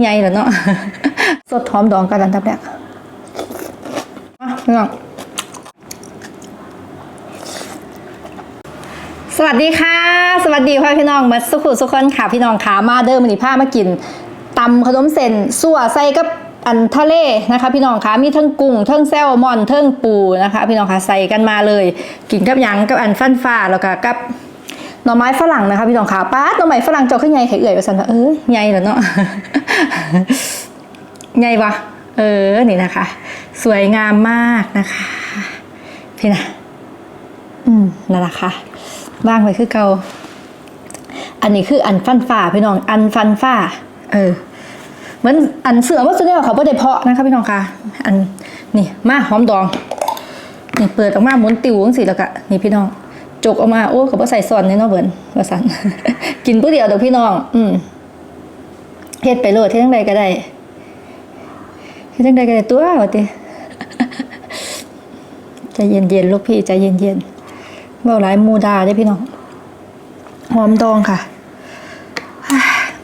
ใหญ่แล้วเนาะสดหอมดองกันอันดับแรกอะพี่น้องสวัสดีค่ะ สวัสดีพ่อพี่น้องมาสุขุสุขคนค่ะพี่น้องขามาเดิมมันนี่ผ้ามากินตำขนมเส้นสั่วใส่กับอันทะเลนะคะ พี่น้องคะมีทั้งกุ้งทั้งแซลมอนทั้งปูนะคะ พี่น้องคะใส่กันมาเลย กินกับยังกับอันฟันฟ้าแล้วก็กับ หน่อไม้ฝรั่งนะคะพี่น้องขาป้าหน่อไม้ฝรั่งเจาขึ้นใหญ่ไข่เอื่อยไปสันว่าเออใหญ่แล้วเนาะใหญ่ปะเออนี่นะคะ สวยงามมากนะคะพี่นะอืมนั่นแหละค่ะว่างไว้คือเกาอันนี้คืออันฟันฝ่าพี่น้อง อันฟันฝ่าเออเหมือนอันเสือว่าสุดแล้วเขาไม่ได้เพาะนะคะพี่น้องค่ะอันนี่มาหอมดอง นี่เปิดออกมาหมุนติวจังสิแล้วก็นี่พี่น้อง จกออกมาโอ้เขาบ่ใส่ซอนเนี่ยเนาะเบิ่นว่าซั่นกินผู้เดียวดอกพี่น้อง อืมเฮ็ดไปโลดเฮ็ดจังใดก็ได้เฮ็ดจังใดก็ได้ตัวว่าติใจเย็นๆลูกพี่ใจเย็นๆเว้าหลายมูดาเด้พี่น้องหอมดองค่ะ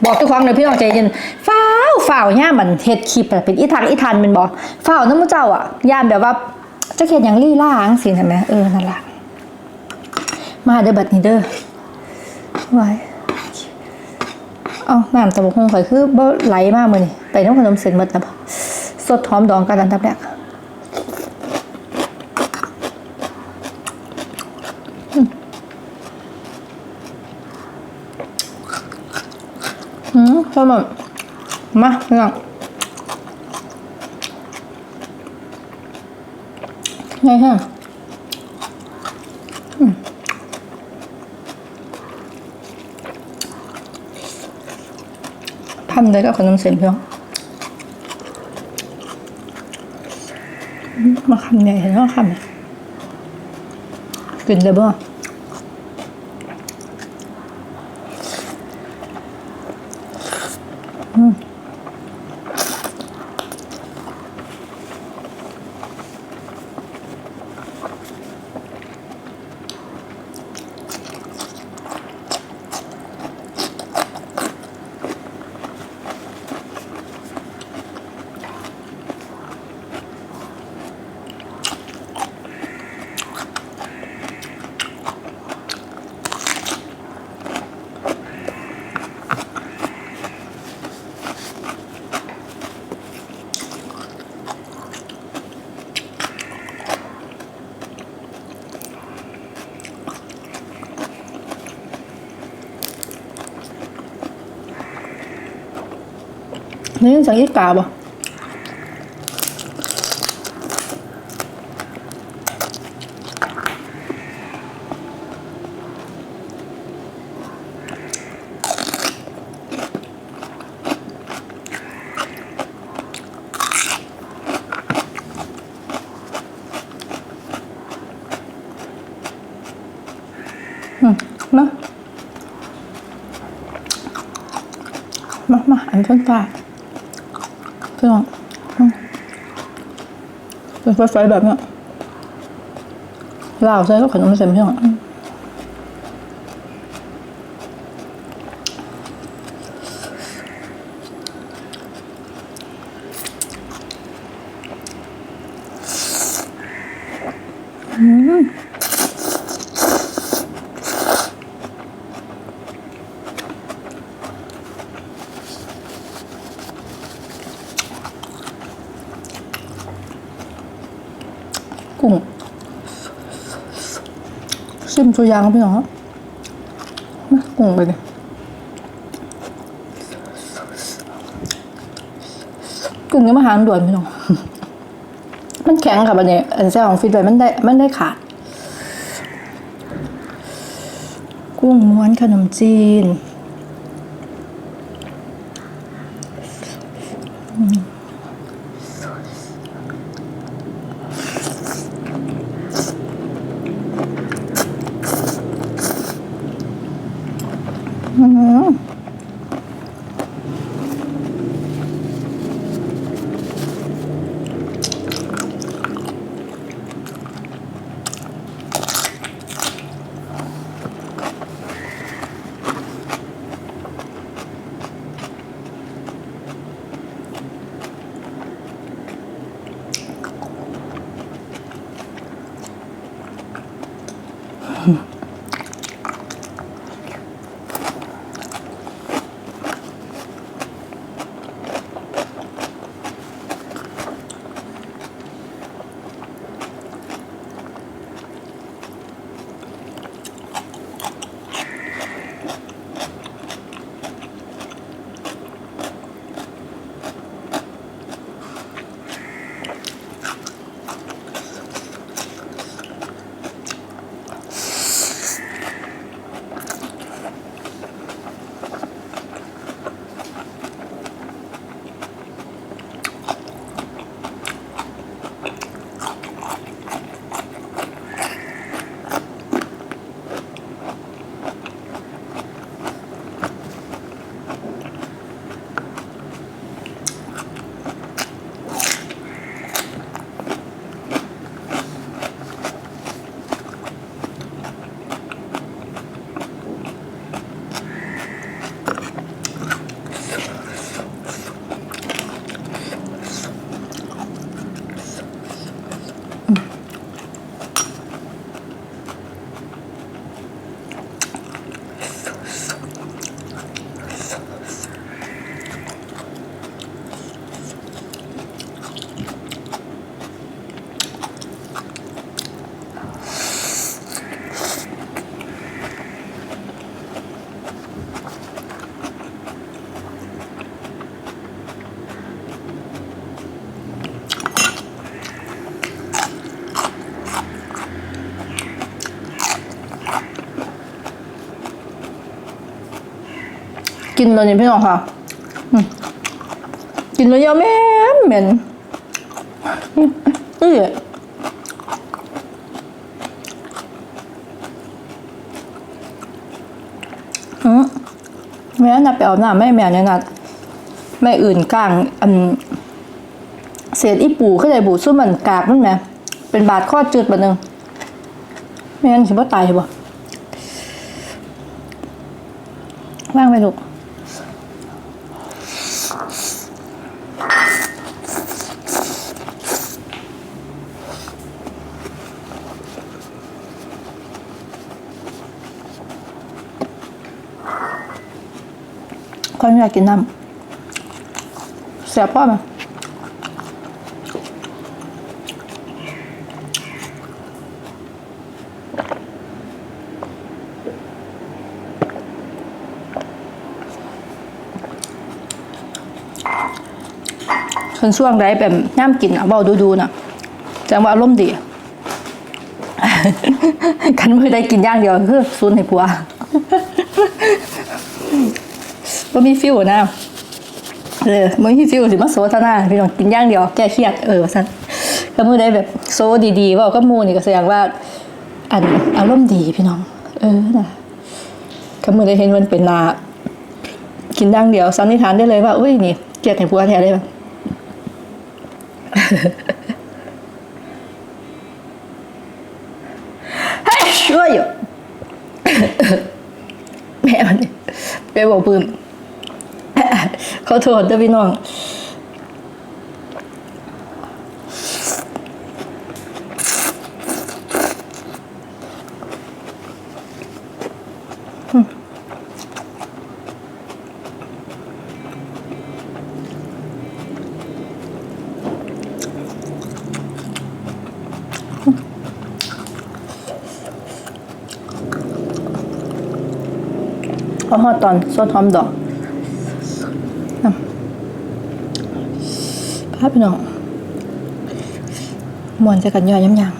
บอกทุกครั้งเลยพี่น้องใจเย็นฝ้าวฝ้าวย่ามันเฮ็ดคลิปเป็นอีทักอีทันเป็นบ่ฝ้าวน้ำมันเจ้าอะย่ามแบบว่าจะเขียนอย่างลี่ล่าจังสิเห็นไหมเออนั่นล่ะ มาเด้อบัดนี้เด้อไว้เอาน้ำตะบกฮงข่อยคือบ่ไหลมากมื้อนี่ไปน้ำขนมเส้นหมดแล้วบ่สดหอมดองกันอันดับแรกอืมชอบแบบมาพี่น้องไงฮะ พันเลยกับขนมเส้นเพียงมาคำใหญ่เห็นไหมคำเนี่ยกินเลยบ่อืม นี่สังอีกาบ่อืมม พี่น้องอืมเป็นไฟๆแบบเนี้ยลาวใส่ก็ขนมเส้นพี่น้องอืมกุ้ง ซิมตัวยางพี่น้องมากุ้งไปเลยกุ้งยังมาหารด่วนพี่น้องมันแข็งค่ะบันนี้อันแซ่ของฟิตไว้มันได้มันได้ขาด กุ้งม้วนขนมจีน อ กินเลยนี่พี่น้องค่ะกินเลยยังเหม็นเหม็นเอ้ยอืมแม่นัดไปเอาหน้าแม่แม่เนี่ยนัดแม่อื่นกลางอันเศษอีปูเข้าใจบูซุ่มมันกากมันไหมเป็นบาดข้อจืดบาดหนึ่งไม่งั้นสิบ่ตายบ่ว่างไปลูก คนอยากกินน้ำเสียพ่อไหม คนช่วงไรแบบย่ำกินอะเบาดูๆน่ะจังว่าอารมณ์ดีกันมือได้กินย่างเดียวคือซุนให้ผัวว่ามีฟิวนะเออมันมีฟิวสิมาโซทนาพี่น้องกินย่างเดียวแก้เครียดเออว่าซั่นก็มือได้แบบโซดีๆว่าก็มูนี่ก็แสดงว่าอันอารมณ์ดีพี่น้อง เออนะก็มือได้เห็นมันเป็นนากินย่างเดียวสันนิษฐานได้เลยว่าอุ้ยนี่เกลียดให้ผัวแท้เลยเให้ช่วยอยู่แม่มันนี่ไปบอกปืนขอโทษเด้อพี่น้อง เอาหอดตอนซดหอมดอกน้ำพาพี่น้องมวนจะกันย่อยย้ำยัง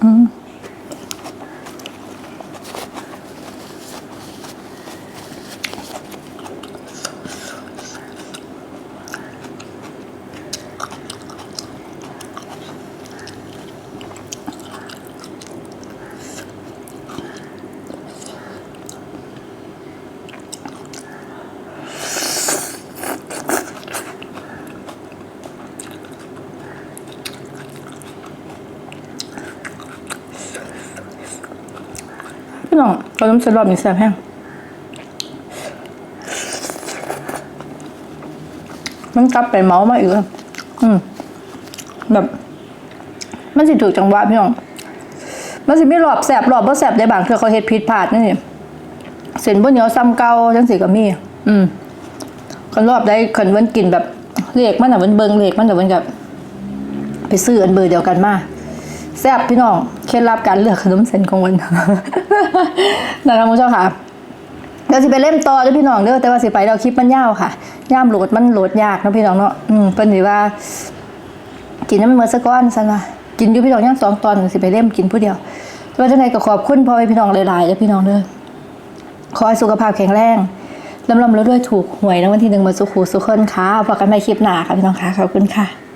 Mm. พี่น้องขนมเส้นรอบนี้แซ่บแห้งมันกลับไปเมามาอีกอืมแบบมันสิถูกจังหวะพี่น้องมันสิไม่หลอบแสบหลอบบ่แสบได้บางคือเขาเฮ็ดผิดพลาดนี่เส้นบ่เหนียวซ้ำเก่าจังสิก็มี อืมคนรอบได้คนว้นกินแบบเลขมันน่ะว้นเบิงเลขมันน่ะว้นกับ ไปซื้ออันเบอร์เดียวกันมา แซ่บพี่น้อง เคล็ดลับการเลือกขนมเส้นของวันนะครับคุณผู้ชมค่ะเดี๋ยวสิไปเล่มต่อเด้วยพี่น้องเด้อแต่ว่าสิไปเราคลิปมันยาวค่ะย่ามโหลดมันโหลดยากนะพี่น้องเนาะอืมเพิ่นสิว่า กินน้ำมันเมื่อสักก้อนสันว่ากินอยู่พี่น้องย่างสองตอนสิไปเล่มกินผู้เดียวแต่ว่าจังไดก็ขอบคุณพ่อแม่พี่น้องหลายๆเด้อพี่น้องเด้อขอให้สุขภาพแข็งแรงลำลำแล้วด้วยถูกหวยรางวัลที่หนึ่งมาสุขูสุขคนค่ะพบกันใหม่คลิปหน้าค่ะพี่น้องค่ะขอบคุณค่ะ